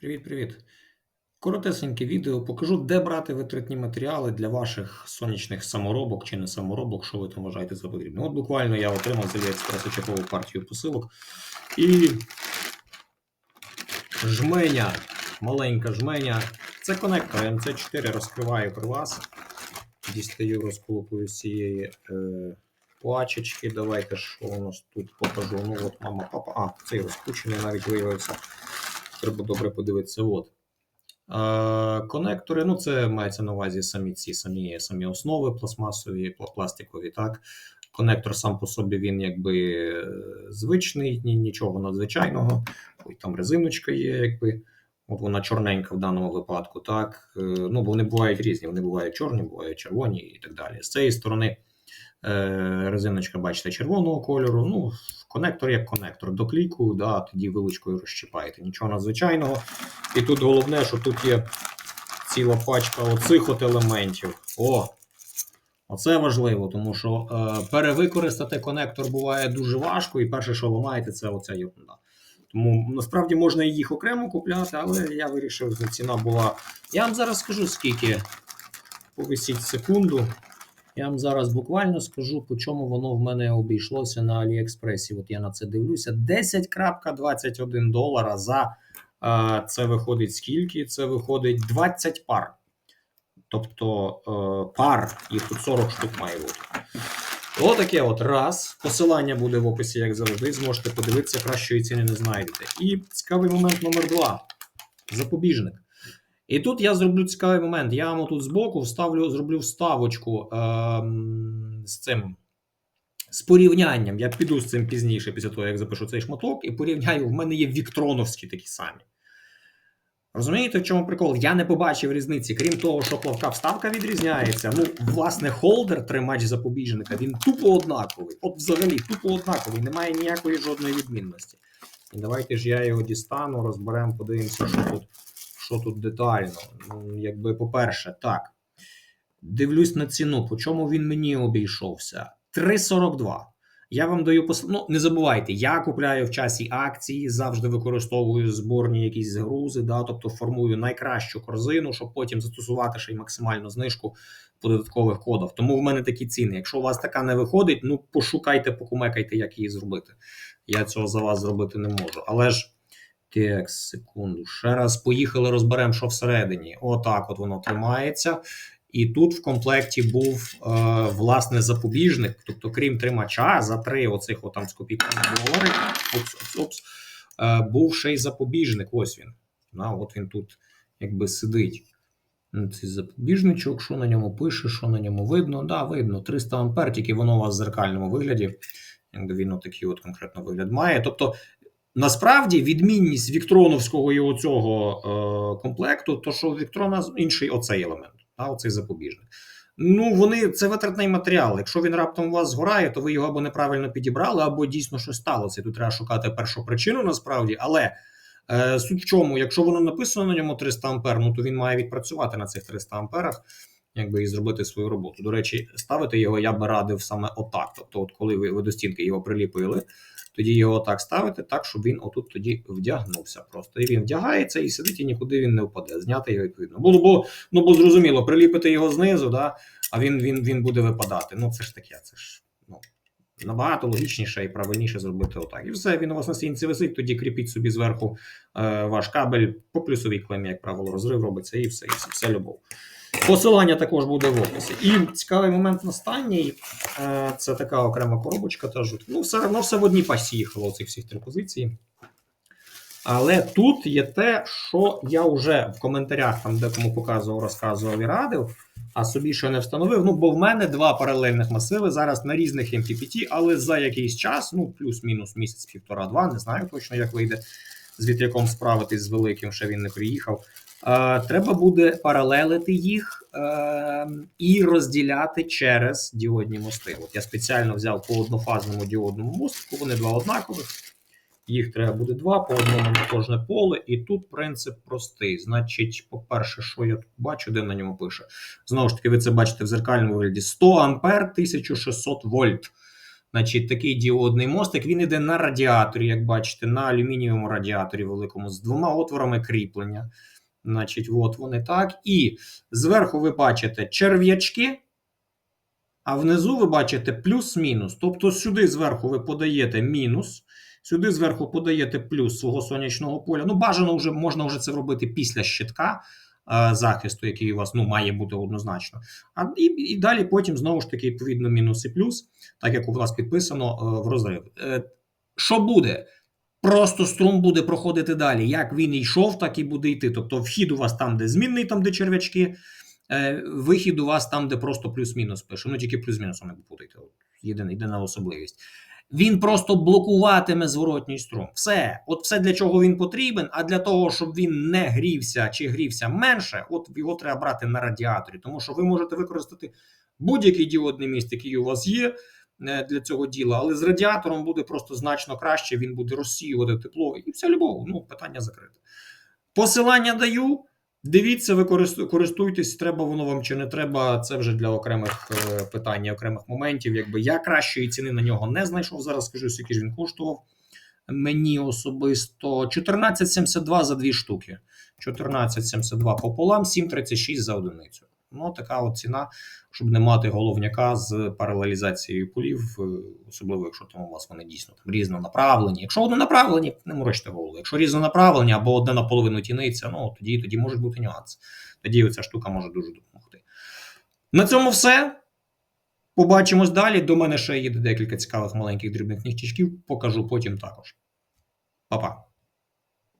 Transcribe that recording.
Привіт-привіт. Коротесеньке відео. Покажу, де брати витратні матеріали для ваших сонячних саморобок чи не саморобок, що ви там вважаєте за потрібне. От буквально я отримав з Аліекспресу чергову партію посилок. І жменя, маленька жменя. Це конектор МЦ4 розкриваю при вас. Дістаю, розколупую з цієї е, пачечки. Давайте що у нас тут покажу. Ну от мама, папа. А, цей розкручений навіть виявився. Треба добре подивитися. От. Конектори, ну це мається на увазі самі ці самі, самі основи пластмасові, пластикові. Так? Конектор сам по собі він якби е, звичний, нічого надзвичайного. Ой, там резиночка є, якби. От вона чорненька в даному випадку, так. Е, Ну, бо вони бувають різні, вони бувають чорні, бувають червоні і так далі. З цієї сторони резиночка, бачите, червоного кольору. Ну, конектор як конектор. До кліку, да, тоді вилучкою розщипаєте. Нічого надзвичайного. І тут головне, що тут є ціла пачка оцих от елементів. О! Оце важливо, тому що е, перевикористати конектор буває дуже важко, і перше, що ламаєте, це оця ерунда. Тому насправді можна і їх окремо купляти, але я вирішив, що ціна була. Я вам зараз скажу, скільки. Повисіть секунду. Я вам зараз буквально скажу, по чому воно в мене обійшлося на Аліекспресі. От я на це дивлюся. 10.21 долара за е, це виходить скільки? Це виходить 20 пар. Тобто е, пар, їх тут 40 штук має бути. Отаке от раз. Посилання буде в описі, як завжди. Зможете подивитися, кращої ціни не знайдете. І цікавий момент номер два. Запобіжник. І тут я зроблю цікавий момент. Я вам тут збоку вставлю, зроблю вставочку ем, з цим. З порівнянням. Я піду з цим пізніше, після того, як запишу цей шматок, і порівняю, в мене є віктроновські такі самі. Розумієте, в чому прикол? Я не побачив різниці. Крім того, що плавка вставка відрізняється. Ну, власне, холдер тримач запобіжника, він тупо однаковий. От взагалі тупо однаковий, немає ніякої жодної відмінності. І давайте ж я його дістану, розберемо, подивимося, що тут, що тут детально. Ну, якби, по-перше, так. Дивлюсь на ціну, по чому він мені обійшовся? 3,42. Я вам даю пос... Ну, не забувайте, я купляю в часі акції, завжди використовую зборні якісь грузи, да, тобто формую найкращу корзину, щоб потім застосувати ще й максимальну знижку по додаткових кодах. Тому в мене такі ціни. Якщо у вас така не виходить, ну пошукайте, покумекайте, як її зробити. Я цього за вас зробити не можу. Але ж так, секунду. Ще раз поїхали, розберемо, що всередині. Отак, от воно тримається. І тут в комплекті був е, власне запобіжник. Тобто, крім тримача, за три оцих от там з копійками доларів, опс, опс, опс, е, був ще й запобіжник. Ось він. На, от він тут якби сидить. Ну, Цей запобіжничок, що на ньому пише, що на ньому видно. Да, видно. 300 ампер, тільки воно у вас в зеркальному вигляді. Він отакий от конкретно вигляд має. Тобто, насправді відмінність віктроновського і оцього е, комплекту, то що Віктрона інший оцей елемент а оцей запобіжник. Ну, вони це витратний матеріал. Якщо він раптом у вас згорає, то ви його або неправильно підібрали, або дійсно щось сталося. Тут треба шукати першу причину насправді. Але е, суть в чому, якщо воно написано на ньому 300 ампер, ну то він має відпрацювати на цих 300 амперах, якби і зробити свою роботу. До речі, ставити його я би радив саме отак. Тобто, от коли ви, ви до стінки його приліпили, тоді його так ставити, так, щоб він отут тоді вдягнувся. Просто і він вдягається і сидить, і нікуди він не впаде. Зняти його відповідно. Бо, бо, ну, бо зрозуміло, приліпити його знизу, да, а він, він, він буде випадати. Ну, це ж таке, це ж ну, набагато логічніше і правильніше зробити отак. І все, він у вас на стінці висить, тоді кріпіть собі зверху е, ваш кабель по плюсовій клемі, як правило, розрив робиться, і все, і все, все любов. Посилання також буде в описі. І цікавий момент останній. Е, Це така окрема коробочка. Теж. Ну, все одно все в одній пасі їхало цих всіх три позиції. Але тут є те, що я вже в коментарях там декому показував, розказував і радив, а собі ще не встановив. Ну, бо в мене два паралельних масиви зараз на різних MPPT, але за якийсь час, ну, плюс-мінус місяць, півтора-два, не знаю точно, як вийде з вітряком справитись з великим, ще він не приїхав. Е, Треба буде паралелити їх е, і розділяти через діодні мости. От я спеціально взяв по однофазному діодному мостику, вони два однакових. Їх треба буде два по одному на кожне поле. І тут принцип простий. Значить, по-перше, що я тут бачу, де на ньому пише. Знову ж таки, ви це бачите в зеркальному вигляді: 100 ампер 1600 вольт. Значить, такий діодний мостик. Він іде на радіаторі, як бачите, на алюмінієвому радіаторі великому з двома отворами кріплення. Значить, от вони так. І зверху ви бачите черв'ячки, а внизу ви бачите плюс-мінус. Тобто сюди зверху ви подаєте мінус, сюди зверху подаєте плюс свого сонячного поля. Ну, бажано вже можна вже це робити після щитка е, захисту, який у вас ну, має бути однозначно. А і, і далі потім знову ж таки, відповідно, мінус і плюс, так як у вас підписано е, в розрив. Е, що буде? Просто струм буде проходити далі. Як він йшов, так і буде йти. Тобто вхід у вас там, де змінний, там, де черв'ячки, е, вихід у вас там, де просто плюс-мінус пише. Ну тільки плюс-мінусом не путайте. Єдина, єдина особливість. Він просто блокуватиме зворотній струм. Все, от все для чого він потрібен. А для того, щоб він не грівся чи грівся менше, от його треба брати на радіаторі, тому що ви можете використати будь-який діодний міст, який у вас є для цього діла, але з радіатором буде просто значно краще. Він буде розсіювати тепло і вся любов. Ну, питання закрите. Посилання даю. Дивіться, ви користуйтесь, треба воно вам чи не треба. Це вже для окремих е, питань, окремих моментів. Якби я кращої ціни на нього не знайшов. Зараз скажу, скільки ж він коштував. Мені особисто 14,72 за дві штуки. 14,72 пополам, 7,36 за одиницю. Ну, така от ціна, щоб не мати головняка з паралелізацією полів, е, особливо якщо там у вас вони дійсно там різнонаправлені. Якщо однонаправлені, не морочте голову. Якщо різнонаправлені або одне наполовину тіниться, ну тоді, тоді можуть бути нюанси. Тоді ця штука може дуже допомогти. На цьому все. Побачимось далі. До мене ще є декілька цікавих маленьких дрібних нігтячків. Покажу потім також. Па-па.